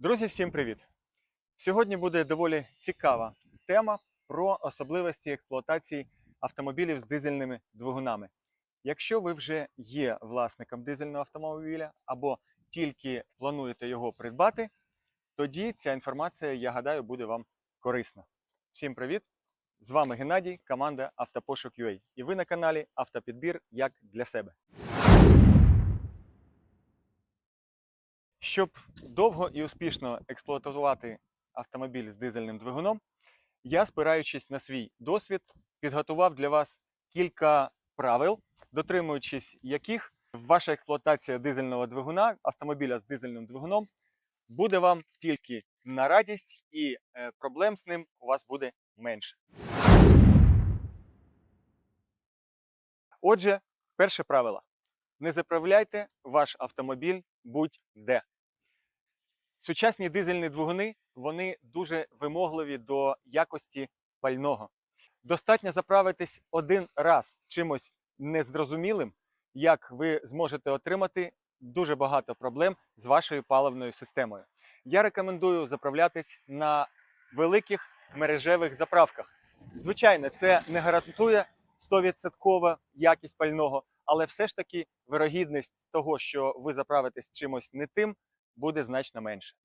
Друзі, всім привіт! Сьогодні буде доволі цікава тема про особливості експлуатації автомобілів з дизельними двигунами. Якщо ви вже є власником дизельного автомобіля або тільки плануєте його придбати, тоді ця інформація, я гадаю, буде вам корисна. Всім привіт! З вами Геннадій, команда Автопошук UA. І ви на каналі Автопідбір як для себе. Щоб довго і успішно експлуатувати автомобіль з дизельним двигуном, я, спираючись на свій досвід, підготував для вас кілька правил, дотримуючись яких ваша експлуатація дизельного двигуна, автомобіля з дизельним двигуном, буде вам тільки на радість і е, проблем з ним у вас буде менше. Отже, перше правило. Не заправляйте ваш автомобіль будь-де. Сучасні дизельні двигуни вони дуже вимогливі до якості пального. Достатньо заправитись один раз чимось незрозумілим, як ви зможете отримати дуже багато проблем з вашою паливною системою. Я рекомендую заправлятись на великих мережевих заправках. Звичайно, це не гарантує 100% якість пального, але все ж таки вирогідність того, що ви заправитесь чимось не тим, буде значно менше.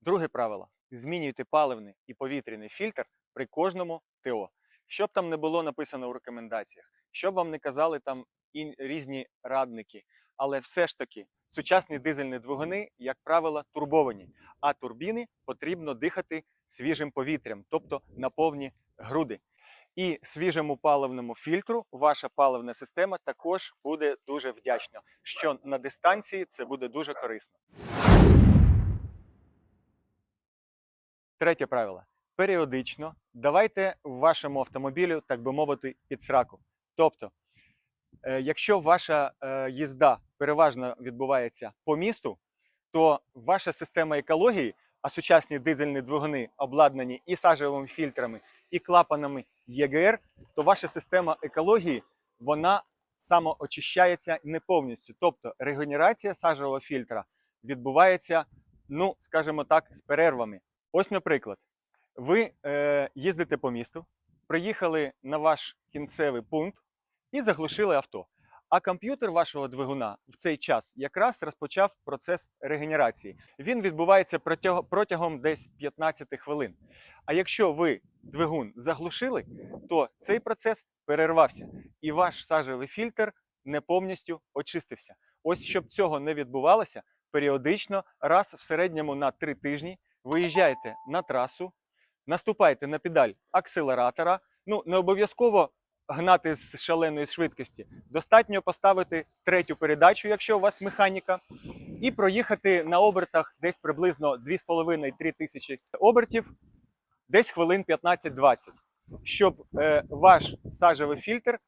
Друге правило: змінюйте паливний і повітряний фільтр при кожному ТО. Щоб там не було написано у рекомендаціях, щоб вам не казали там і різні радники. Але все ж таки сучасні дизельні двигуни, як правило, турбовані, а турбіни потрібно дихати свіжим повітрям, тобто на повні груди. І свіжому паливному фільтру ваша паливна система також буде дуже вдячна, що на дистанції це буде дуже корисно. Третє правило. Періодично давайте вашому автомобілю, так би мовити, підсраку. Тобто, е, якщо ваша е, їзда переважно відбувається по місту, то ваша система екології, а сучасні дизельні двигуни обладнані і сажевими фільтрами, і клапанами ЄГР, то ваша система екології вона самоочищається не повністю. Тобто регенерація сажевого фільтра відбувається, ну скажімо так, з перервами. Ось, наприклад, ви е, їздите по місту, приїхали на ваш кінцевий пункт і заглушили авто. А комп'ютер вашого двигуна в цей час якраз розпочав процес регенерації. Він відбувається протягом, десь 15 хвилин. А якщо ви двигун заглушили, то цей процес перервався, і ваш сажевий фільтр не повністю очистився. Ось щоб цього не відбувалося, періодично, раз в середньому на 3 тижні виїжджаєте на трасу, наступаєте на педаль акселератора. Ну, не обов'язково гнати з шаленої швидкості. Достатньо поставити третю передачу, якщо у вас механіка, і проїхати на обертах десь приблизно 2,5-3 тисячі обертів, десь хвилин 15-20, щоб е, ваш сажевий фільтр,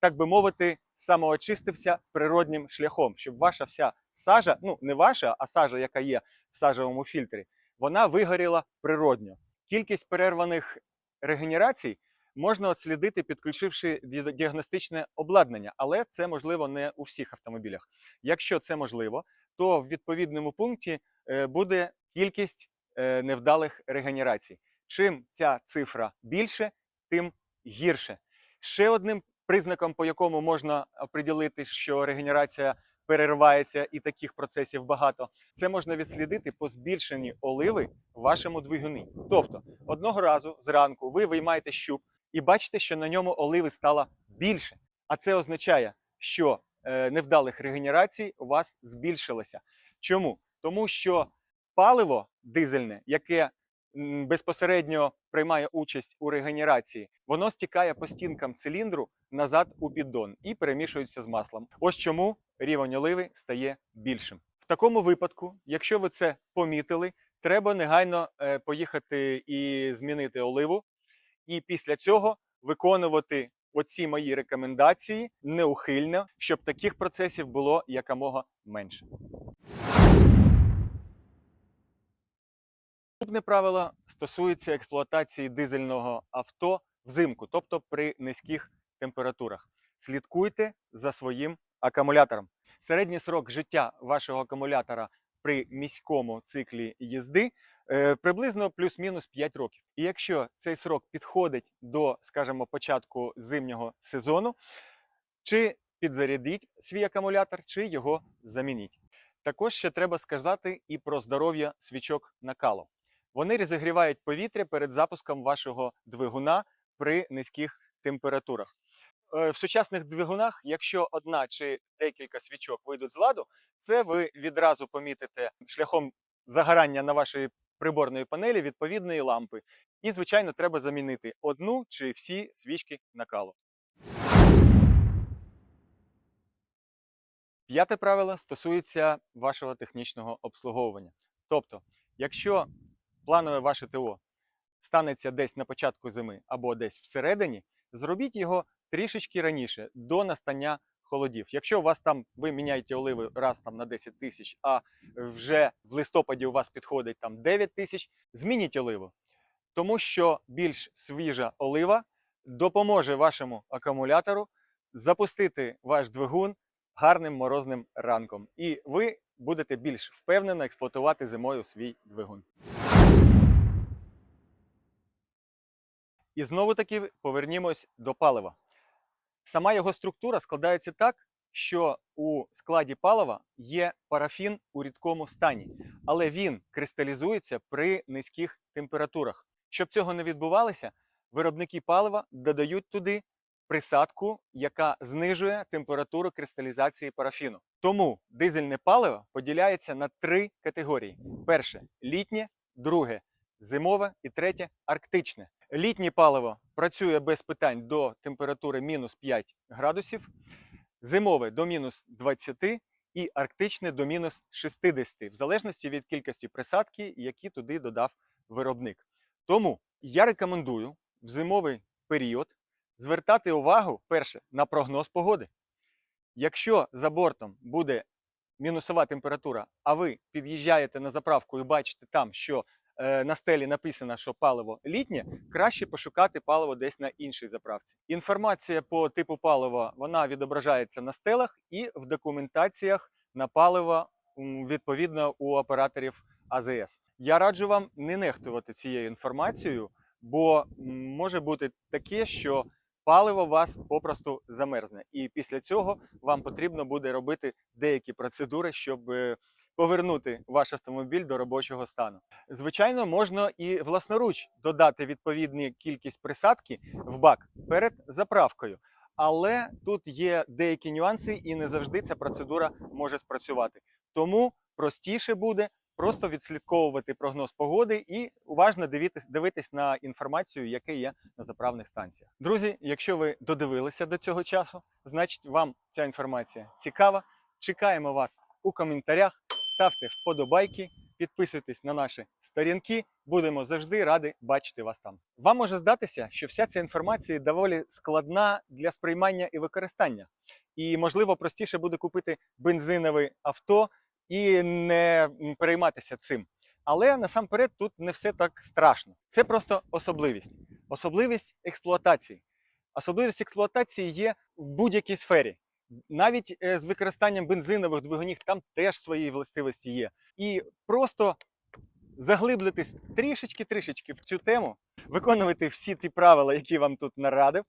так би мовити, самоочистився природнім шляхом, щоб ваша вся сажа, ну не ваша, а сажа, яка є в сажевому фільтрі, вона вигоріла природньо. Кількість перерваних регенерацій можна отслідити, підключивши ді- діагностичне обладнання, але це можливо не у всіх автомобілях. Якщо це можливо, то в відповідному пункті е, буде кількість е, невдалих регенерацій. Чим ця цифра більше, тим гірше. Ще одним признаком, по якому можна оприділити, що регенерація переривається і таких процесів багато, це можна відслідити по збільшенні оливи в вашому двигуні. Тобто, одного разу зранку ви виймаєте щуп і бачите, що на ньому оливи стало більше. А це означає, що е, невдалих регенерацій у вас збільшилося. Чому? Тому що паливо дизельне, яке безпосередньо приймає участь у регенерації, воно стікає по стінкам циліндру назад у піддон і перемішується з маслом. Ось чому рівень оливи стає більшим. В такому випадку, якщо ви це помітили, треба негайно е, поїхати і змінити оливу, і після цього виконувати оці мої рекомендації неухильно, щоб таких процесів було якомога менше. Наступне правило стосується експлуатації дизельного авто взимку, тобто при низьких температурах. Слідкуйте за своїм акумулятором. середній срок життя вашого акумулятора при міському циклі їзди приблизно плюс-мінус 5 років. І якщо цей срок підходить до, скажімо, початку зимнього сезону, чи підзарядіть свій акумулятор, чи його замініть. Також ще треба сказати і про здоров'я свічок накалу. Вони розігрівають повітря перед запуском вашого двигуна при низьких температурах. Е, В сучасних двигунах, якщо одна чи декілька свічок вийдуть з ладу, це ви відразу помітите шляхом загорання на вашій приборної панелі відповідної лампи. І, звичайно, треба замінити одну чи всі свічки накалу. П'яте правило стосується вашого технічного обслуговування. Тобто, якщо планове ваше ТО станеться десь на початку зими або десь всередині, зробіть його трішечки раніше, до настання холодів. Якщо у вас там ви міняєте оливи раз там на 10 тисяч, а вже в листопаді у вас підходить там 9 тисяч, змініть оливу. Тому що більш свіжа олива допоможе вашому акумулятору запустити ваш двигун гарним морозним ранком. І ви будете більш впевнено експлуатувати зимою свій двигун. І знову таки повернімось до палива. Сама його структура складається так, що у складі палива є парафін у рідкому стані, але він кристалізується при низьких температурах. Щоб цього не відбувалося, виробники палива додають туди присадку, яка знижує температуру кристалізації парафіну. Тому дизельне паливо поділяється на три категорії: перше літнє, друге зимове і третє арктичне. Літнє паливо працює без питань до температури мінус 5 градусів, зимове до мінус 20 і арктичне до мінус 60, в залежності від кількості присадки, які туди додав виробник. Тому я рекомендую в зимовий період звертати увагу перше на прогноз погоди. Якщо за бортом буде мінусова температура, а ви під'їжджаєте на заправку і бачите там, що на стелі написано, що паливо літнє, краще пошукати паливо десь на іншій заправці. Інформація по типу палива вона відображається на стелах і в документаціях на паливо відповідно у операторів АЗС. Я раджу вам не нехтувати цією інформацією, бо може бути таке, що паливо вас попросту замерзне, і після цього вам потрібно буде робити деякі процедури, щоб е, повернути ваш автомобіль до робочого стану. Звичайно, можна і власноруч додати відповідну кількість присадки в бак перед заправкою. Але тут є деякі нюанси, і не завжди ця процедура може спрацювати. Тому простіше буде просто відслідковувати прогноз погоди і уважно дивитись, дивитись на інформацію, яка є на заправних станціях. Друзі, якщо ви додивилися до цього часу, значить вам ця інформація цікава. Чекаємо вас у коментарях, ставте вподобайки, підписуйтесь на наші сторінки. Будемо завжди раді бачити вас там. Вам може здатися, що вся ця інформація доволі складна для сприймання і використання, і можливо простіше буде купити бензинове авто і не перейматися цим. Але насамперед тут не все так страшно. Це просто особливість, особливість експлуатації. Особливість експлуатації є в будь-якій сфері. Навіть е, з використанням бензинових двигунів там теж свої властивості є. І просто заглиблитись трішечки-трішечки в цю тему, виконувати всі ті правила, які вам тут нарадив,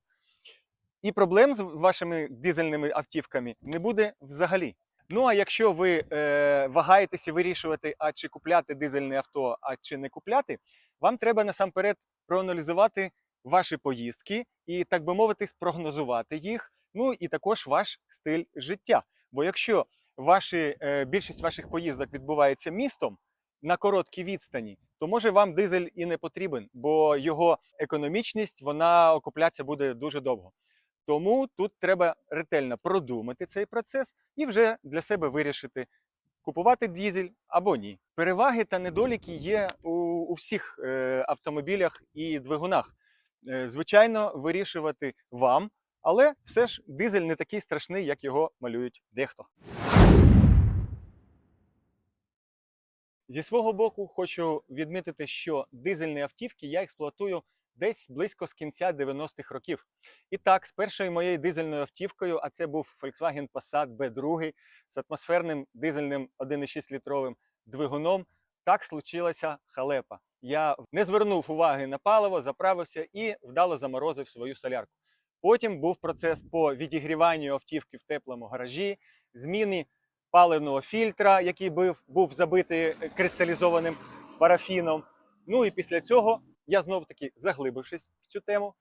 і проблем з вашими дизельними автівками не буде взагалі. Ну а якщо ви е, вагаєтеся вирішувати, а чи купляти дизельне авто, а чи не купляти, вам треба насамперед проаналізувати ваші поїздки і, так би мовити, спрогнозувати їх. Ну і також ваш стиль життя. Бо якщо ваші, е, більшість ваших поїздок відбувається містом на короткій відстані, то може вам дизель і не потрібен, бо його економічність вона окуплятися буде дуже довго. Тому тут треба ретельно продумати цей процес і вже для себе вирішити, купувати дізель або ні. Переваги та недоліки є у, у всіх е, автомобілях і двигунах. Е, звичайно, вирішувати вам, але все ж дизель не такий страшний, як його малюють дехто. Зі свого боку, хочу відмітити, що дизельні автівки я експлуатую десь близько з кінця 90-х років. І так, з першою моєю дизельною автівкою, а це був Volkswagen Passat B2 з атмосферним дизельним 1,6 літровим двигуном, так случилася халепа. Я не звернув уваги на паливо, заправився і вдало заморозив свою солярку. Потім був процес по відігріванню автівки в теплому гаражі, зміни паливного фільтра, який був, був забитий е, кристалізованим парафіном. Ну і після цього я знов таки заглибившись в цю тему,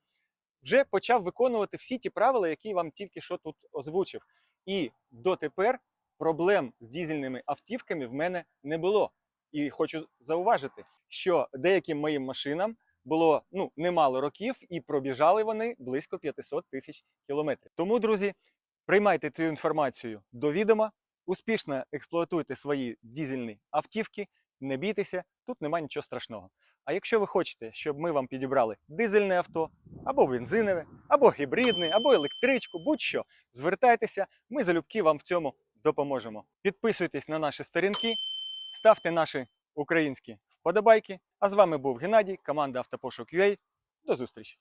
вже почав виконувати всі ті правила, які вам тільки що тут озвучив. І дотепер проблем з дізельними автівками в мене не було. І хочу зауважити, що деяким моїм машинам було ну немало років, і пробіжали вони близько 500 тисяч кілометрів. Тому, друзі, приймайте цю інформацію до відома, успішно експлуатуйте свої дізельні автівки, не бійтеся, тут нема нічого страшного. А якщо ви хочете, щоб ми вам підібрали дизельне авто, або бензинове, або гібридне, або електричку, будь-що, звертайтеся, ми залюбки вам в цьому допоможемо. Підписуйтесь на наші сторінки, ставте наші українські вподобайки. А з вами був Геннадій, команда Автопошук.ua. До зустрічі!